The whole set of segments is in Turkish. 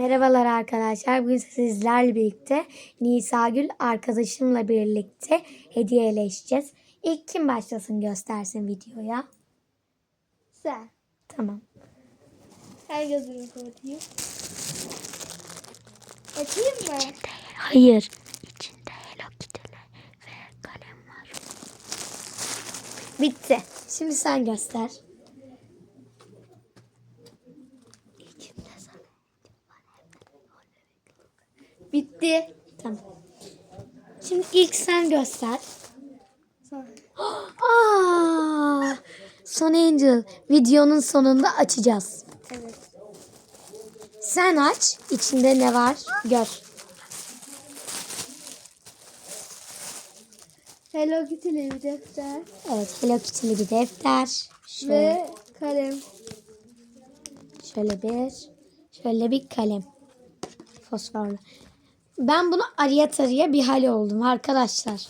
Merhabalar arkadaşlar. Bugün sizlerle birlikte Nisa Gül arkadaşımla birlikte hediyeleşeceğiz. İlk kim başlasın göstersin videoya. Sen. Tamam. Her gözümü kapatayım. Açayım mı? Hayır. İçinde Hello Kitty'ler ve kalem var. Bitti. Şimdi sen göster. Bitti. Tamam. Şimdi ilk sen göster. Sen. Aa, Son Angel videonun sonunda açacağız. Evet. Sen aç. İçinde ne var? Gör. Hello Kitty'li bir defter Evet, Hello Kitty'li bir defter. Şöyle, ve kalem. şöyle bir, şöyle bir kalem. Fosforlu. Ben bunu araya tarıya bir hal oldum arkadaşlar.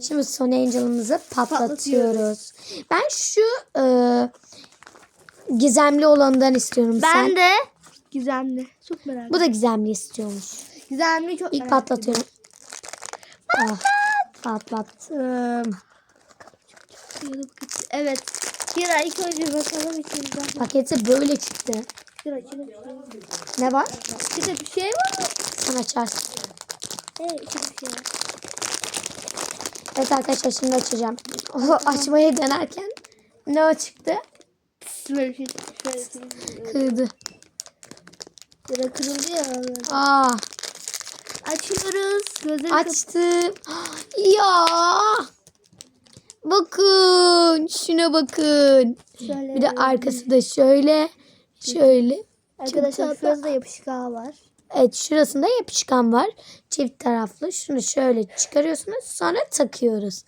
Şimdi Son Angel'ımızı patlatıyoruz. Ben şu e, gizemli olanından istiyorum sen. de gizemli. Çok merak Bu da gizemli istiyormuş. Gizemli çok İlk patlatıyorum. Ah, patlattım. ediyorum. Evet. Kira ilk önce bakalım içinden. Paketi böyle çıktı. Kira bir var. Ne var? İçinde bir şey var. Sen açarsın. Evet arkadaşlar şimdi açacağım. O açmaya denerken ne o çıktı? Şey. Şey. Kırdı. Kira kırıldı ya. Aa, Açıyoruz. Gözleri açtım. Ya. Bakın. Şuna bakın. Şöyle. Bir de arkası da şöyle. Şöyle. Arkadaşlar şurada da yapışkan var. Evet şurasında yapışkan var. Çift taraflı. Şunu şöyle çıkarıyorsunuz sonra takıyoruz.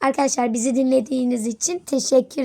Arkadaşlar bizi dinlediğiniz için teşekkür